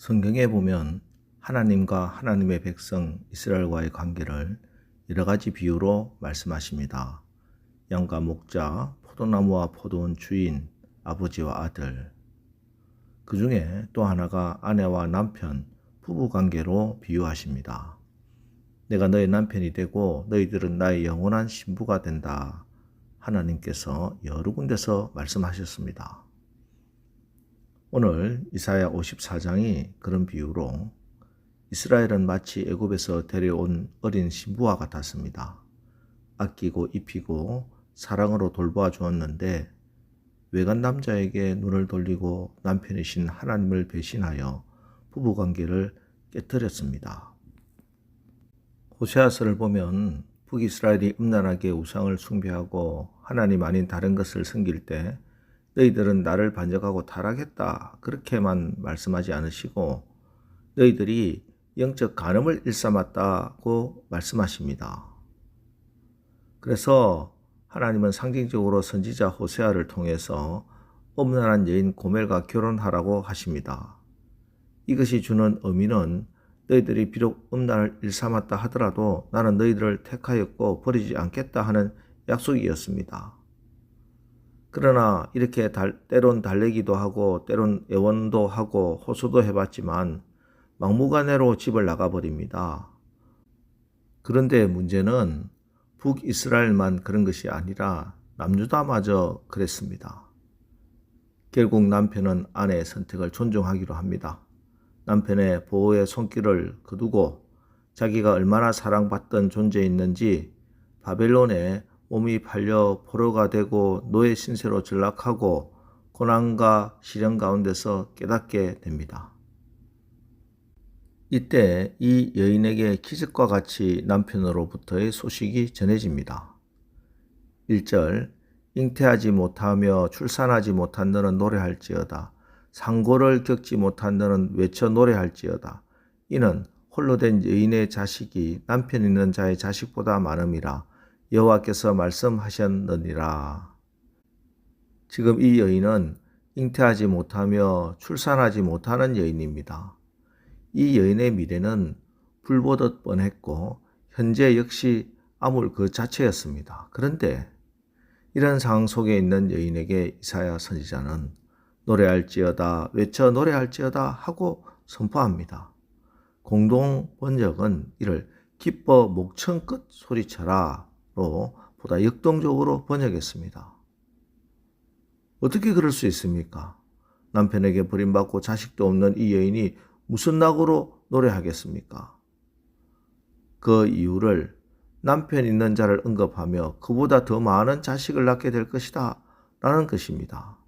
성경에 보면 하나님과 하나님의 백성 이스라엘과의 관계를 여러 가지 비유로 말씀하십니다. 양과 목자, 포도나무와 포도원 주인, 아버지와 아들. 그 중에 또 하나가 아내와 남편, 부부 관계로 비유하십니다. 내가 너의 남편이 되고 너희들은 나의 영원한 신부가 된다. 하나님께서 여러 군데서 말씀하셨습니다. 오늘 이사야 54장이 그런 비유로 이스라엘은 마치 애굽에서 데려온 어린 신부와 같았습니다. 아끼고 입히고 사랑으로 돌보아 주었는데 외간 남자에게 눈을 돌리고 남편이신 하나님을 배신하여 부부 관계를 깨뜨렸습니다. 호세아서를 보면 북이스라엘이 음란하게 우상을 숭배하고 하나님 아닌 다른 것을 섬길 때 너희들은 나를 반역하고 타락했다 그렇게만 말씀하지 않으시고 너희들이 영적 간음을 일삼았다고 말씀하십니다. 그래서 하나님은 상징적으로 선지자 호세아를 통해서 음란한 여인 고멜과 결혼하라고 하십니다. 이것이 주는 의미는 너희들이 비록 음란을 일삼았다 하더라도 나는 너희들을 택하였고 버리지 않겠다 하는 약속이었습니다. 그러나 이렇게 달, 때론 달래기도 하고 때론 애원도 하고 호소도 해봤지만 막무가내로 집을 나가버립니다. 그런데 문제는 북이스라엘만 그런 것이 아니라 남유다마저 그랬습니다. 결국 남편은 아내의 선택을 존중하기로 합니다. 남편의 보호의 손길을 거두고 자기가 얼마나 사랑받던 존재였는지 바벨론에 몸이 팔려 포로가 되고 노예 신세로 전락하고 고난과 시련 가운데서 깨닫게 됩니다. 이때 이 여인에게 기적과 같이 남편으로부터의 소식이 전해집니다. 1절 잉태하지 못하며 출산하지 못한 너는 노래할지어다. 상고를 겪지 못한 너는 외쳐 노래할지어다. 이는 홀로 된 여인의 자식이 남편 있는 자의 자식보다 많음이라 여호와께서 말씀하셨느니라. 지금 이 여인은 잉태하지 못하며 출산하지 못하는 여인입니다. 이 여인의 미래는 불보듯 뻔했고 현재 역시 암울 그 자체였습니다. 그런데 이런 상황 속에 있는 여인에게 이사야 선지자는 노래할지어다 외쳐 노래할지어다 하고 선포합니다. 공동 번역은 이를 기뻐 목청 끝 소리쳐라 로 보다 역동적으로 번역했습니다. 어떻게 그럴 수 있습니까? 남편에게 버림받고 자식도 없는 이 여인이 무슨 낙으로 노래하겠습니까? 그 이유를 남편 있는 자를 언급하며 그보다 더 많은 자식을 낳게 될 것이다 라는 것입니다.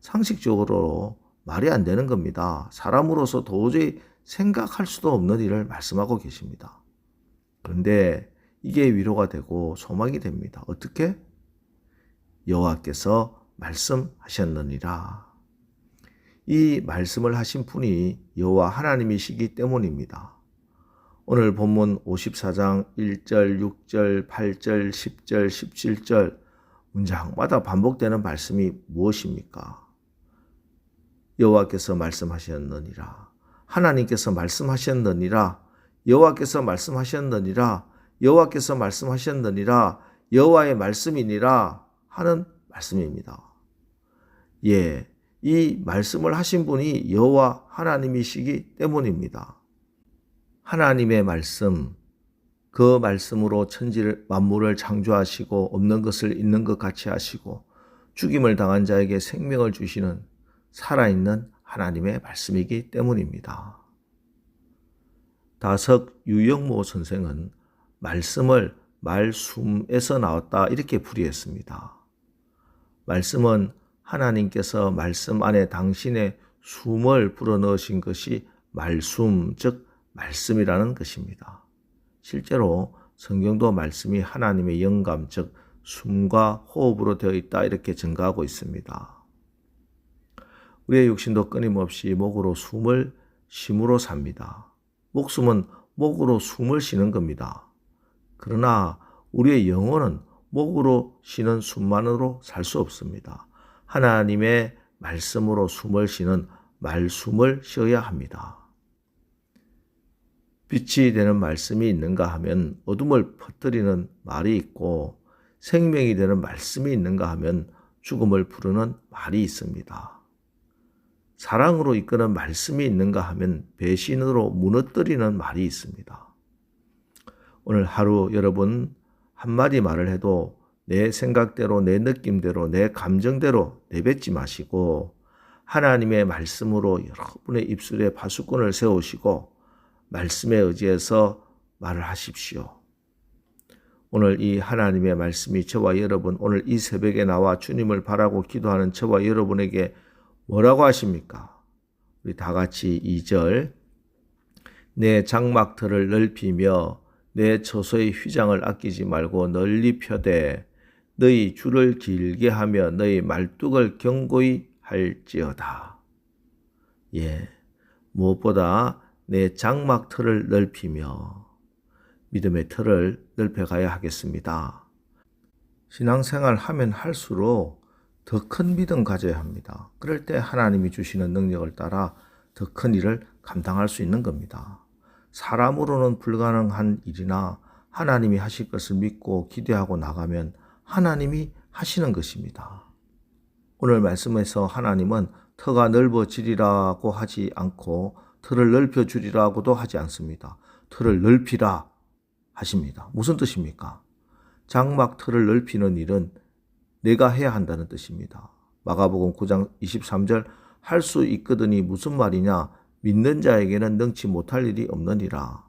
상식적으로 말이 안 되는 겁니다. 사람으로서 도저히 생각할 수도 없는 일을 말씀하고 계십니다. 그런데 이게 위로가 되고 소망이 됩니다. 어떻게? 여호와께서 말씀하셨느니라. 이 말씀을 하신 분이 여호와 하나님이시기 때문입니다. 오늘 본문 54장 1절, 6절, 8절, 10절, 17절 문장마다 반복되는 말씀이 무엇입니까? 여호와께서 말씀하셨느니라. 하나님께서 말씀하셨느니라. 여호와께서 말씀하셨느니라. 여호와께서 말씀하셨느니라. 여호와의 말씀이니라 하는 말씀입니다. 예, 이 말씀을 하신 분이 여호와 하나님이시기 때문입니다. 하나님의 말씀, 그 말씀으로 천지를 만물을 창조하시고 없는 것을 있는 것 같이 하시고 죽임을 당한 자에게 생명을 주시는 살아있는 하나님의 말씀이기 때문입니다. 다석 유영모 선생은 말씀을 말숨에서 나왔다 이렇게 풀이했습니다. 말씀은 하나님께서 말씀 안에 당신의 숨을 불어넣으신 것이 말숨, 즉 말씀이라는 것입니다. 실제로 성경도 말씀이 하나님의 영감, 즉 숨과 호흡으로 되어 있다 이렇게 증가하고 있습니다. 우리의 육신도 끊임없이 목으로 숨을 쉼으로 삽니다. 목숨은 목으로 숨을 쉬는 겁니다. 그러나 우리의 영혼은 목으로 쉬는 숨만으로 살 수 없습니다. 하나님의 말씀으로 숨을 쉬는 말숨을 쉬어야 합니다. 빛이 되는 말씀이 있는가 하면 어둠을 퍼뜨리는 말이 있고 생명이 되는 말씀이 있는가 하면 죽음을 부르는 말이 있습니다. 사랑으로 이끄는 말씀이 있는가 하면 배신으로 무너뜨리는 말이 있습니다. 오늘 하루 여러분 한마디 말을 해도 내 생각대로, 내 느낌대로, 내 감정대로 내뱉지 마시고 하나님의 말씀으로 여러분의 입술에 파수꾼을 세우시고 말씀에 의지해서 말을 하십시오. 오늘 이 하나님의 말씀이 저와 여러분, 오늘 이 새벽에 나와 주님을 바라고 기도하는 저와 여러분에게 뭐라고 하십니까? 우리 다 같이 2절. 내 장막틀을 넓히며 내 처소의 휘장을 아끼지 말고 널리 펴되 너희 줄을 길게 하며 너희 말뚝을 견고히 할지어다. 예. 무엇보다 내 장막 틀을 넓히며 믿음의 틀을 넓혀가야 하겠습니다. 신앙생활 하면 할수록 더 큰 믿음 가져야 합니다. 그럴 때 하나님이 주시는 능력을 따라 더 큰 일을 감당할 수 있는 겁니다. 사람으로는 불가능한 일이나 하나님이 하실 것을 믿고 기대하고 나가면 하나님이 하시는 것입니다. 오늘 말씀에서 하나님은 터가 넓어지리라고 하지 않고 틀을 넓혀주리라고도 하지 않습니다. 틀을 넓히라 하십니다. 무슨 뜻입니까? 장막 틀을 넓히는 일은 내가 해야 한다는 뜻입니다. 마가복음 9장 23절 할 수 있거든이 무슨 말이냐? 믿는 자에게는 능치 못할 일이 없느니라.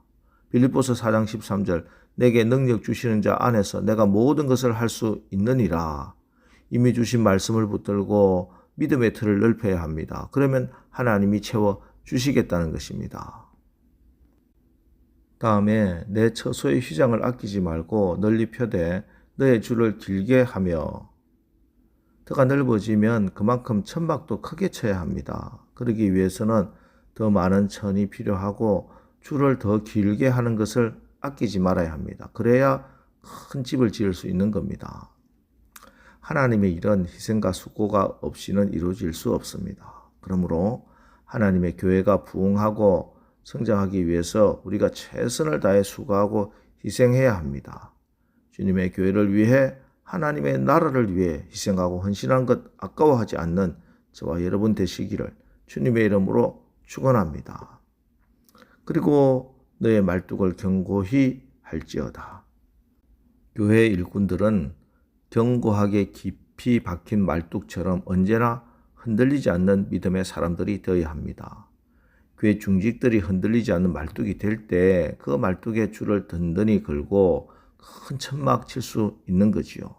빌립보서 4장 13절 내게 능력 주시는 자 안에서 내가 모든 것을 할 수 있느니라. 이미 주신 말씀을 붙들고 믿음의 틀을 넓혀야 합니다. 그러면 하나님이 채워 주시겠다는 것입니다. 다음에 내 처소의 휘장을 아끼지 말고 널리 펴되 너의 줄을 길게 하며 터가 넓어지면 그만큼 천막도 크게 쳐야 합니다. 그러기 위해서는 더 많은 천이 필요하고 줄을 더 길게 하는 것을 아끼지 말아야 합니다. 그래야 큰 집을 지을 수 있는 겁니다. 하나님의 이런 희생과 수고가 없이는 이루어질 수 없습니다. 그러므로 하나님의 교회가 부흥하고 성장하기 위해서 우리가 최선을 다해 수고하고 희생해야 합니다. 주님의 교회를 위해 하나님의 나라를 위해 희생하고 헌신한 것 아까워하지 않는 저와 여러분 되시기를 주님의 이름으로 축원합니다. 그리고 너의 말뚝을 견고히 할지어다. 교회 일꾼들은 견고하게 깊이 박힌 말뚝처럼 언제나 흔들리지 않는 믿음의 사람들이 되어야 합니다. 교회 중직들이 흔들리지 않는 말뚝이 될 때 그 말뚝에 줄을 든든히 걸고 큰 천막 칠 수 있는 거지요.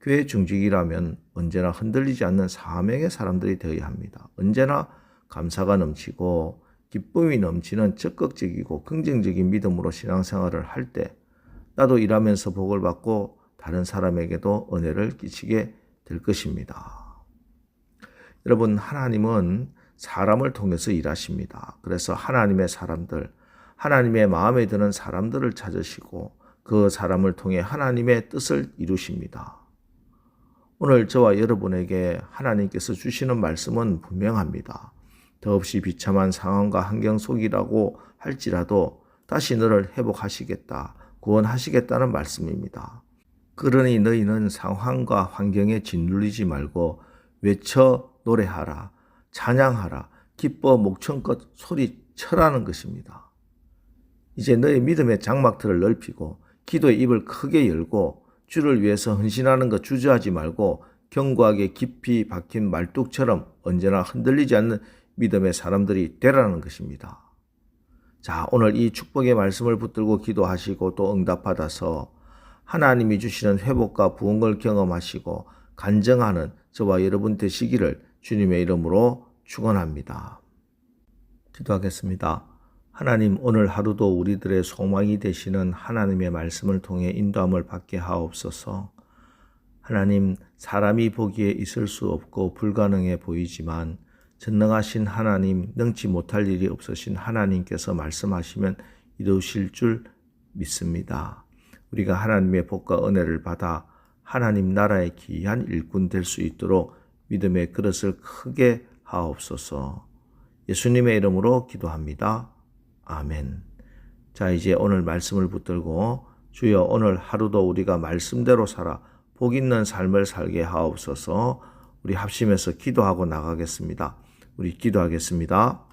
교회 중직이라면 언제나 흔들리지 않는 사명의 사람들이 되어야 합니다. 언제나 감사가 넘치고 기쁨이 넘치는 적극적이고 긍정적인 믿음으로 신앙생활을 할 때 나도 일하면서 복을 받고 다른 사람에게도 은혜를 끼치게 될 것입니다. 여러분, 하나님은 사람을 통해서 일하십니다. 그래서 하나님의 사람들, 하나님의 마음에 드는 사람들을 찾으시고 그 사람을 통해 하나님의 뜻을 이루십니다. 오늘 저와 여러분에게 하나님께서 주시는 말씀은 분명합니다. 더없이 비참한 상황과 환경 속이라고 할지라도 다시 너를 회복하시겠다, 구원하시겠다는 말씀입니다. 그러니 너희는 상황과 환경에 짓눌리지 말고 외쳐 노래하라, 찬양하라, 기뻐 목청껏 소리쳐라는 것입니다. 이제 너희 믿음의 장막틀을 넓히고 기도의 입을 크게 열고 주를 위해서 헌신하는 것 주저하지 말고 견고하게 깊이 박힌 말뚝처럼 언제나 흔들리지 않는 믿음의 사람들이 되라는 것입니다. 자, 오늘 이 축복의 말씀을 붙들고 기도하시고 또 응답받아서 하나님이 주시는 회복과 부흥을 경험하시고 간증하는 저와 여러분 되시기를 주님의 이름으로 축원합니다. 기도하겠습니다. 하나님 오늘 하루도 우리들의 소망이 되시는 하나님의 말씀을 통해 인도함을 받게 하옵소서. 하나님 사람이 보기에 있을 수 없고 불가능해 보이지만 전능하신 하나님, 능치 못할 일이 없으신 하나님께서 말씀하시면 이루실 줄 믿습니다. 우리가 하나님의 복과 은혜를 받아 하나님 나라의 귀한 일꾼 될 수 있도록 믿음의 그릇을 크게 하옵소서. 예수님의 이름으로 기도합니다. 아멘. 자, 이제 오늘 말씀을 붙들고 주여 오늘 하루도 우리가 말씀대로 살아 복 있는 삶을 살게 하옵소서 우리 합심해서 기도하고 나가겠습니다. 우리 기도하겠습니다.